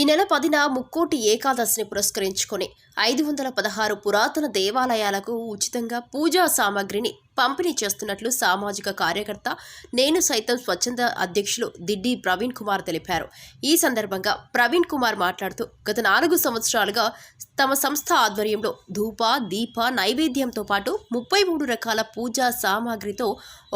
ఈ నెల పదిన ముక్కోటి ఏకాదశిని పురస్కరించుకొని ఐదు వందల పదహారు పురాతన దేవాలయాలకు ఉచితంగా పూజా సామాగ్రిని పంపిణీ చేస్తున్నట్లు సామాజిక కార్యకర్త నేను సైతం స్వచ్ఛంద అధ్యక్షులు దిడ్డి ప్రవీణ్ కుమార్ తెలిపారు. ఈ సందర్భంగా ప్రవీణ్ కుమార్ మాట్లాడుతూ గత నాలుగు సంవత్సరాలుగా తమ సంస్థ ఆధ్వర్యంలో ధూప దీప నైవేద్యంతో పాటు ముప్పై మూడు రకాల పూజా సామాగ్రితో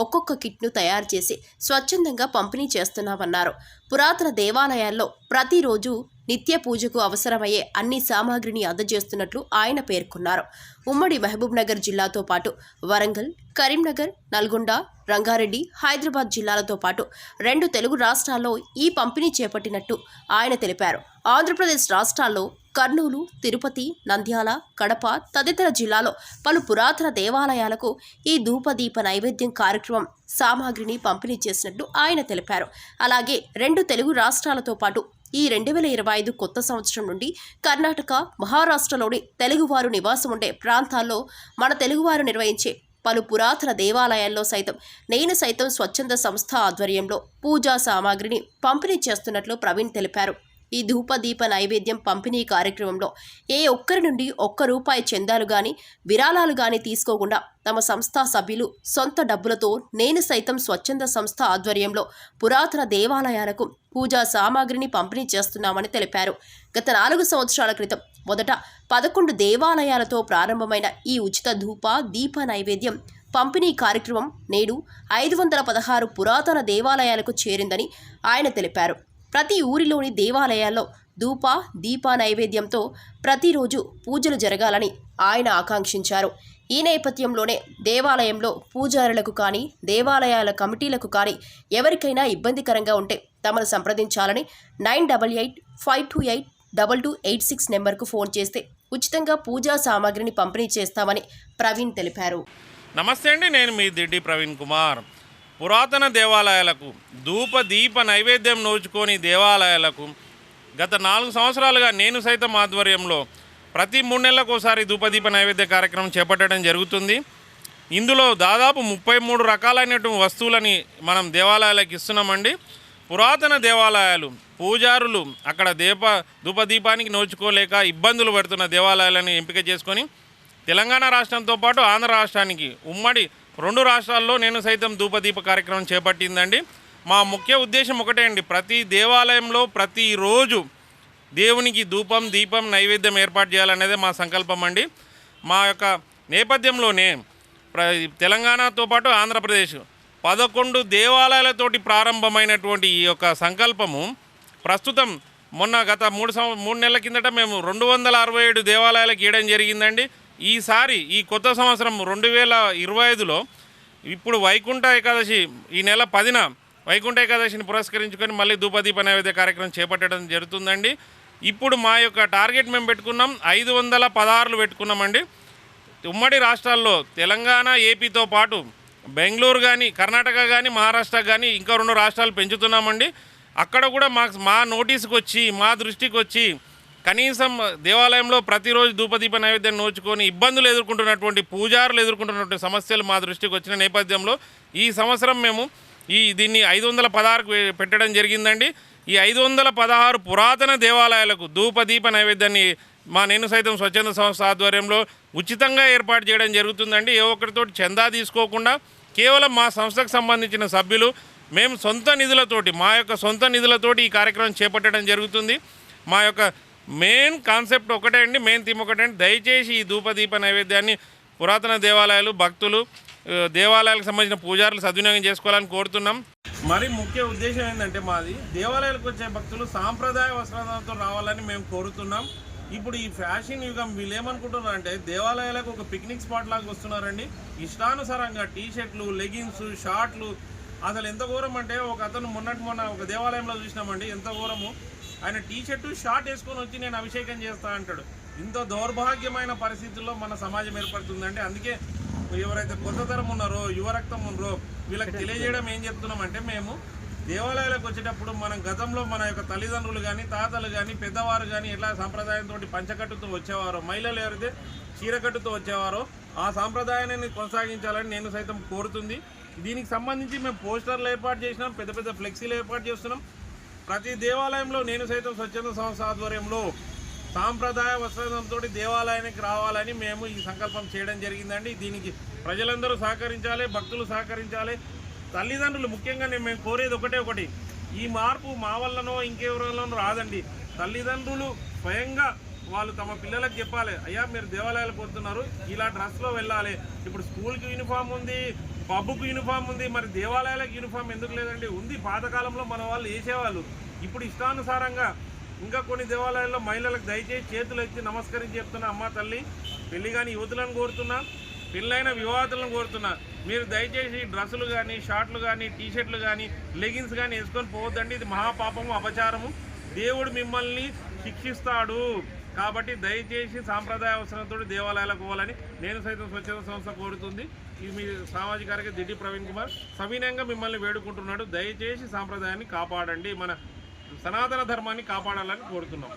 ఒక్కొక్క కిట్ను తయారు చేసి స్వచ్ఛందంగా పంపిణీ చేస్తున్నామన్నారు. పురాతన దేవాలయాల్లో ప్రతిరోజు నిత్య పూజకు అవసరమయ్యే అన్ని సామాగ్రిని అందజేస్తున్నట్లు ఆయన పేర్కొన్నారు. ఉమ్మడి మహబూబ్ నగర్ జిల్లాతో పాటు వరంగల్ కరీంనగర్ నల్గొండ రంగారెడ్డి హైదరాబాద్ జిల్లాలతో పాటు రెండు తెలుగు రాష్ట్రాల్లో ఈ పంపిణీ చేపట్టినట్టు ఆయన తెలిపారు. ఆంధ్రప్రదేశ్ రాష్ట్రాల్లో కర్నూలు తిరుపతి నంద్యాల కడప తదితర జిల్లాలో పలు పురాతన దేవాలయాలకు ఈ ధూపదీప నైవేద్యం కార్యక్రమం సామాగ్రిని పంపిణీ చేసినట్టు ఆయన తెలిపారు. అలాగే రెండు తెలుగు రాష్ట్రాలతో పాటు ఈ రెండు వేల ఇరవై ఐదు కొత్త సంవత్సరం నుండి కర్ణాటక మహారాష్ట్రలోని తెలుగువారు నివాసం ఉండే ప్రాంతాల్లో మన తెలుగువారు నిర్వహించే పలు పురాతన దేవాలయాల్లో సైతం నేను సైతం స్వచ్ఛంద సంస్థ ఆధ్వర్యంలో పూజా సామాగ్రిని పంపిణీ చేస్తున్నట్లు ప్రవీణ్ తెలిపారు. ఈ ధూపదీప నైవేద్యం పంపిణీ కార్యక్రమంలో ఏ ఒక్కరి నుండి ఒక్క రూపాయి చందాలు గాని విరాళాలు గాని తీసుకోకుండా తమ సంస్థ సభ్యులు సొంత డబ్బులతో నేను సైతం స్వచ్ఛంద సంస్థ ఆధ్వర్యంలో పురాతన దేవాలయాలకు పూజా సామాగ్రిని పంపిణీ చేస్తున్నామని తెలిపారు. గత నాలుగు సంవత్సరాల క్రితం మొదట పదకొండు దేవాలయాలతో ప్రారంభమైన ఈ ఉచిత ధూప దీప నైవేద్యం పంపిణీ కార్యక్రమం నేడు ఐదు వందల పదహారు పురాతన దేవాలయాలకు చేరిందని ఆయన తెలిపారు. ప్రతి ఊరిలోని దేవాలయాల్లో ధూప దీప నైవేద్యంతో ప్రతిరోజు పూజలు జరగాలని ఆయన ఆకాంక్షించారు. ఈ నేపథ్యంలోనే దేవాలయంలో పూజారులకు కానీ దేవాలయాల కమిటీలకు కానీ ఎవరికైనా ఇబ్బందికరంగా ఉంటే తమను సంప్రదించాలని nine double eight five two eight double two eight six నెంబర్కు ఫోన్ చేస్తే ఉచితంగా పూజా సామాగ్రిని పంపిణీ చేస్తామని ప్రవీణ్ తెలిపారు. నమస్తే అండి నేను మీ దిడ్డి ప్రవీణ్ కుమార్. పురాతన దేవాలయాలకు ధూప దీప నైవేద్యం నోచుకొని దేవాలయాలకు గత నాలుగు సంవత్సరాలుగా నేను సైతం ఆధ్వర్యంలో ప్రతి మూడు నెలలకు ఒకసారి ధూపదీప నైవేద్య కార్యక్రమం చేపట్టడం జరుగుతుంది. ఇందులో దాదాపు ముప్పై మూడు రకాలైనటువంటి వస్తువులని మనం దేవాలయాలకు ఇస్తున్నామండి. పురాతన దేవాలయాలు పూజారులు అక్కడ దీప ధూపదీపానికి నోచుకోలేక ఇబ్బందులు పడుతున్న దేవాలయాలను ఎంపిక చేసుకొని తెలంగాణ రాష్ట్రంతో పాటు ఆంధ్ర రాష్ట్రానికి ఉమ్మడి రెండు రాష్ట్రాల్లో నేను సైతం ధూపదీప కార్యక్రమం చేపట్టిందండి. మా ముఖ్య ఉద్దేశం ఒకటే అండి. ప్రతి దేవాలయంలో ప్రతిరోజు దేవునికి ధూపం దీపం నైవేద్యం ఏర్పాటు చేయాలనేదే మా సంకల్పం అండి. మా యొక్క నేపథ్యంలోనే ప్ర తెలంగాణతో పాటు ఆంధ్రప్రదేశ్ పదకొండు దేవాలయాలతోటి ప్రారంభమైనటువంటి ఈ యొక్క సంకల్పము ప్రస్తుతం మొన్న గత మూడు సంవ మూడు నెలల కిందట మేము రెండు వందల అరవై ఏడు దేవాలయాలకు ఇవ్వడం జరిగిందండి. ఈసారి ఈ కొత్త సంవత్సరం రెండు వేల ఇరవై ఐదులో ఇప్పుడు వైకుంఠ ఏకాదశి ఈ నెల పదిన వైకుంఠ ఏకాదశిని పురస్కరించుకొని మళ్ళీ ధూపదీప నైవేద్య కార్యక్రమం చేపట్టడం జరుగుతుందండి. ఇప్పుడు మా యొక్క టార్గెట్ మేము పెట్టుకున్నాం ఐదు వందల పదహారులు పెట్టుకున్నామండి. ఉమ్మడి రాష్ట్రాల్లో తెలంగాణ ఏపీతో పాటు బెంగళూరు కానీ కర్ణాటక కానీ మహారాష్ట్ర కానీ ఇంకా రెండు రాష్ట్రాలు పెంచుతున్నామండి. అక్కడ కూడా మా మా నోటీస్కి వచ్చి మా దృష్టికి వచ్చి కనీసం దేవాలయంలో ప్రతిరోజు ధూపదీప నైవేద్యం నోచుకొని ఇబ్బందులు ఎదుర్కొంటున్నటువంటి పూజారులు ఎదుర్కొంటున్నటువంటి సమస్యలు మా దృష్టికి వచ్చిన నేపథ్యంలో ఈ సంవత్సరం మేము ఈ దీన్ని ఐదు వందల పదహారుకు పెట్టడం జరిగిందండి. ఈ ఐదు వందల పదహారు పురాతన దేవాలయాలకు ధూపదీప నైవేద్యాన్ని మా నేను సైతం స్వచ్ఛంద సంస్థ ఆధ్వర్యంలో ఉచితంగా ఏర్పాటు చేయడం జరుగుతుందండి. ఏ ఒక్కరితోటి చందా తీసుకోకుండా కేవలం మా సంస్థకు సంబంధించిన సభ్యులు మేము సొంత నిధులతోటి మా యొక్క సొంత నిధులతోటి ఈ కార్యక్రమం చేపట్టడం జరుగుతుంది. మా యొక్క మెయిన్ కాన్సెప్ట్ ఒకటే అండి మెయిన్ థీమ్ ఒకటే అండి. దయచేసి ఈ ధూపదీప నైవేద్యాన్ని పురాతన దేవాలయాలు భక్తులు దేవాలయాలకు సంబంధించిన పూజారులు సద్వినియోగం చేసుకోవాలని కోరుతున్నాం. మరి ముఖ్య ఉద్దేశం ఏంటంటే మాది దేవాలయాలకు వచ్చే భక్తులు సాంప్రదాయ వస్త్రాలతో రావాలని మేము కోరుతున్నాం. ఇప్పుడు ఈ ఫ్యాషన్ యుగం వీళ్ళు ఏమనుకుంటున్నారు అంటే దేవాలయాలకు ఒక పిక్నిక్ స్పాట్ లాగా వస్తున్నారండి. ఇష్టానుసారంగా టీ షర్ట్లు లెగిన్స్ షార్ట్లు. అసలు ఎంత ఘోరం అంటే ఒక అతను మొన్నటి మొన్న ఒక దేవాలయంలో చూసినామండి ఎంత ఘోరము. ఆయన టీ షర్టు షార్ట్ వేసుకొని వచ్చి నేను అభిషేకం చేస్తా అంటాడు. ఇంత దౌర్భాగ్యమైన పరిస్థితుల్లో మన సమాజం ఏర్పడుతుందండి. అందుకే ఎవరైతే కొత్త తరం ఉన్నారో యువ రక్తం ఉన్నారో వీళ్ళకి తెలియజేయడం ఏం చెప్తున్నామంటే మేము దేవాలయాలకు వచ్చేటప్పుడు మనం గతంలో మన యొక్క తల్లిదండ్రులు కానీ తాతలు కానీ పెద్దవారు కానీ ఎట్లా సాంప్రదాయంతో పంచకట్టుతో వచ్చేవారో మహిళలు ఎవరైతే చీరకట్టుతో వచ్చేవారో ఆ సాంప్రదాయాన్ని కొనసాగించాలని నేను సైతం కోరుతుంది. దీనికి సంబంధించి మేము పోస్టర్లు ఏర్పాటు చేసినాం పెద్ద పెద్ద ఫ్లెక్సీలు ఏర్పాటు చేస్తున్నాం. ప్రతి దేవాలయంలో నేను సైతం స్వచ్ఛంద సంస్థ ఆధ్వర్యంలో సాంప్రదాయ వస్త్రంతో దేవాలయానికి రావాలని మేము ఈ సంకల్పం చేయడం జరిగిందండి. దీనికి ప్రజలందరూ సహకరించాలి భక్తులు సహకరించాలి. తల్లిదండ్రులు ముఖ్యంగా నేను మేము కోరేది ఒకటే ఒకటి ఈ మార్పు మా వల్లనో ఇంకెవరిలోనో రాదండి. తల్లిదండ్రులు స్వయంగా వాళ్ళు తమ పిల్లలకు చెప్పాలి అయ్యా మీరు దేవాలయాలకు పోతున్నారు ఇలా డ్రెస్లో వెళ్ళాలి. ఇప్పుడు స్కూల్కి యూనిఫామ్ ఉంది పబ్బుకు యూనిఫామ్ ఉంది మరి దేవాలయాలకు యూనిఫామ్ ఎందుకు లేదండి? ఉంది పాతకాలంలో మన వాళ్ళు వేసేవాళ్ళు ఇప్పుడు ఇష్టానుసారంగా ఇంకా కొన్ని దేవాలయాల్లో మహిళలకు దయచేసి చేతులు ఎత్తి నమస్కరించి చెప్తున్నా అమ్మ తల్లి పెళ్ళి కానీ యువతులను కోరుతున్నా పెళ్ళైన వివాహతులను కోరుతున్నా. మీరు దయచేసి డ్రెస్సులు కానీ షార్ట్లు కానీ టీ షర్ట్లు కానీ లెగిన్స్ కానీ వేసుకొని పోవద్దండి. ఇది మహాపాపము అపచారము. దేవుడు మిమ్మల్ని శిక్షిస్తాడు. కాబట్టి దయచేసి సాంప్రదాయ అవసరంతో దేవాలయాలకు పోవాలని నేను సైతం స్వచ్ఛంద సంస్థ కోరుతుంది. ఇది మీ సామాజిక కార్యక్రమ దిడ్డి ప్రవీణ్ కుమార్. సవినయంగా మిమ్మల్ని వేడుకుంటున్నాడు. దయచేసి సాంప్రదాయాన్ని కాపాడండి. మన సనాతన ధర్మాన్ని కాపాడాలని కోరుతున్నాం.